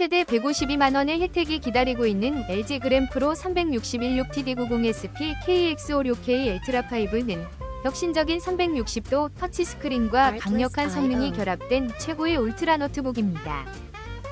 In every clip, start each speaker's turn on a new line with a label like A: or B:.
A: 최대 152만원의 혜택이 기다리고 있는 LG 그램프로 361-6TD90SP KX56K 엘트라5는 혁신적인 360도 터치스크린과 강력한 성능이 결합된 최고의 울트라 노트북입니다.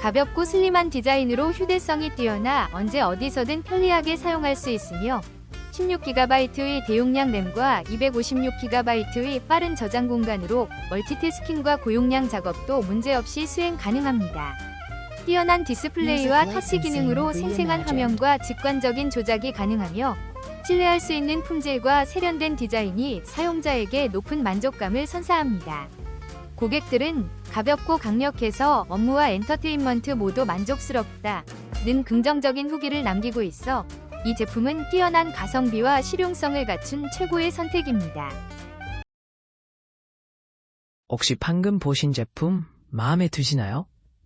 A: 가볍고 슬림한 디자인으로 휴대성이 뛰어나 언제 어디서든 편리하게 사용할 수 있으며 16GB의 대용량 램과 256GB의 빠른 저장 공간으로 멀티태스킹과 고용량 작업도 문제없이 수행 가능합니다. 뛰어난 디스플레이와 터치 기능으로 생생한 화면과 직관적인 조작이 가능하며 신뢰할 수 있는 품질과 세련된 디자인이 사용자에게 높은 만족감을 선사합니다. 고객들은 가볍고 강력해서 업무와 엔터테인먼트 모두 만족스럽다 는 긍정적인 후기를 남기고 있어 이 제품은 뛰어난 가성비와 실용성을 갖춘 최고의 선택입니다.
B: 혹시 방금 보신 제품 마음에 드시나요?